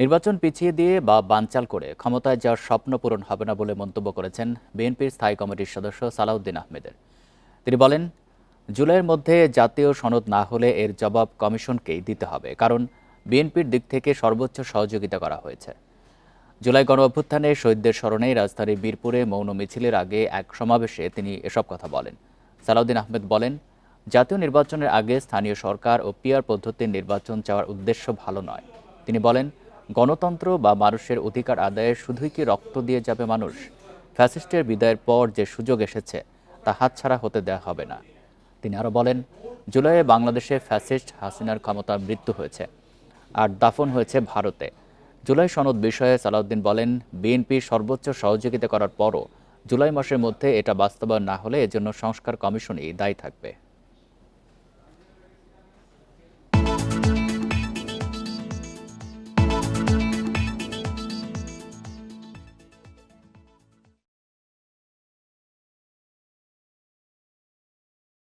নির্বাচন পিছিয়ে দিয়ে বা বানচাল করে ক্ষমতায় যাওয়ার স্বপ্ন পূরণ হবে না বলে মন্তব্য করেছেন বিএনপির স্থায়ী কমিটির সদস্য সালাউদ্দিন আহমেদের। তিনি বলেন, জুলাইয়ের মধ্যে জাতীয় সনদ না হলে এর জবাব কমিশনকেই দিতে হবে, কারণ বিএনপির দিক থেকে সর্বোচ্চ সহযোগিতা করা হয়েছে। জুলাই গণ অভ্যুত্থানে শহীদদের স্মরণে রাজধানীর বীরপুরে মৌন মিছিলের আগে এক সমাবেশে তিনি এসব কথা বলেন। সালাউদ্দিন আহমেদ বলেন, জাতীয় নির্বাচনের আগে স্থানীয় সরকার ও পিয়ার পদ্ধতির নির্বাচন চাওয়ার উদ্দেশ্য ভালো নয়। তিনি বলেন গণতন্ত্র বা মানুষের অধিকার আদায়ে শুধুই কি রক্ত দিয়ে যাবে মানুষ? ফ্যাসিস্টের বিদায়ের পর যে সুযোগ এসেছে, তা হাতছাড়া হতে দেওয়া হবে না। তিনি আরও বলেন, জুলাইয়ে বাংলাদেশে ফ্যাসিস্ট হাসিনার ক্ষমতার মৃত্যু হয়েছে, আর দাফন হয়েছে ভারতে। জুলাই সনদ বিষয়ে সালাউদ্দিন বলেন, বিএনপি সর্বোচ্চ সহযোগিতা করার পরও জুলাই মাসের মধ্যে এটা বাস্তবায়ন না হলে এজন্য সংস্কার কমিশনই দায়ী থাকবে।